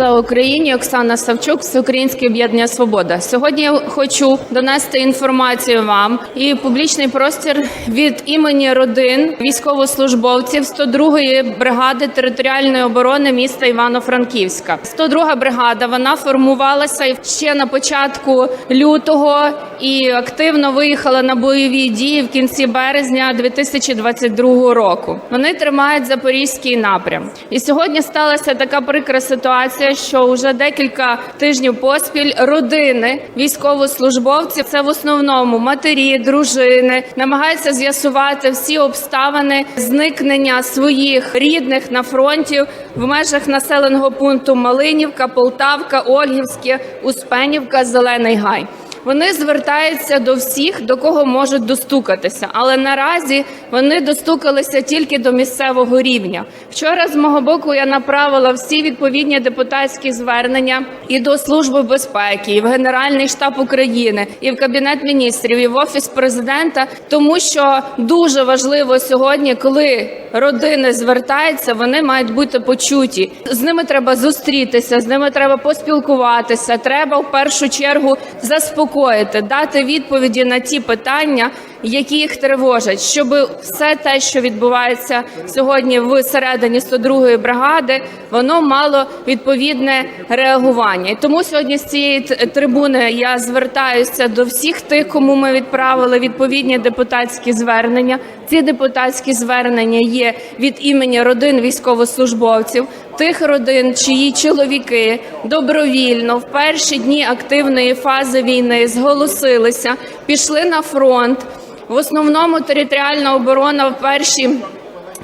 Слава Україні! Оксана Савчук, Всеукраїнське об'єднання Свобода. Сьогодні я хочу донести інформацію вам і публічний простір від імені родин військовослужбовців 102-ї бригади територіальної оборони міста Івано-Франківська. 102 бригада вона формувалася ще на початку лютого і активно виїхала на бойові дії в кінці березня 2022 року. Вони тримають запорізький напрям. І сьогодні сталася така прикра ситуація, що вже декілька тижнів поспіль родини військовослужбовців, це в основному матері, дружини, намагаються з'ясувати всі обставини зникнення своїх рідних на фронті в межах населеного пункту Малинівка, Полтавка, Ольгівське, Успенівка, Зелений Гай. Вони звертаються до всіх, до кого можуть достукатися, але наразі вони достукалися тільки до місцевого рівня. Вчора з мого боку я направила всі відповідні депутатські звернення і до Служби безпеки, і в Генеральний штаб України, і в Кабінет міністрів, і в офіс президента, тому що дуже важливо сьогодні, коли родини звертаються, вони мають бути почуті. З ними треба зустрітися, з ними треба поспілкуватися. Треба в першу чергу заспокоїти, дати відповіді на ті питання, які їх тривожать, щоб все те, що відбувається сьогодні в середині 102-ї бригади, воно мало відповідне реагування. І тому сьогодні з цієї трибуни я звертаюся до всіх тих, кому ми відправили відповідні депутатські звернення. Ці депутатські звернення є від імені родин військовослужбовців, тих родин, чиї чоловіки добровільно в перші дні активної фази війни зголосилися, пішли на фронт. В основному територіальна оборона в перші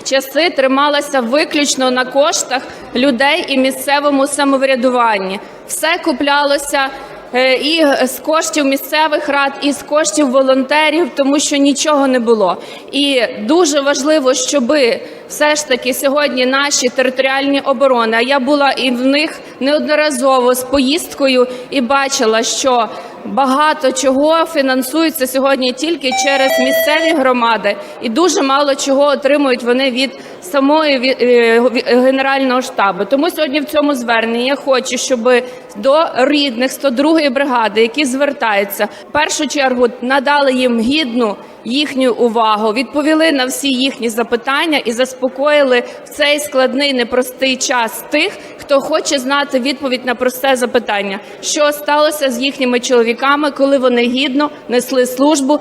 часи трималася виключно на коштах людей і місцевому самоврядуванні. Все куплялося е, і з коштів місцевих рад, і з коштів волонтерів, тому що нічого не було. І дуже важливо, щоби все ж таки сьогодні наші територіальні оборони. А я була і в них неодноразово з поїздкою і бачила, що багато чого фінансується сьогодні тільки через місцеві громади, і дуже мало чого отримують вони від самої ві- е, генерального штабу. Тому сьогодні в цьому зверненні я хочу, щоб до рідних 102-ї бригади, які звертаються, в першу чергу надали їм гідну їхню увагу, відповіли на всі їхні запитання і заспокоїли в цей складний непростий час тих, хто хоче знати відповідь на просте запитання, що сталося з їхніми чоловіками, коли вони гідно несли службу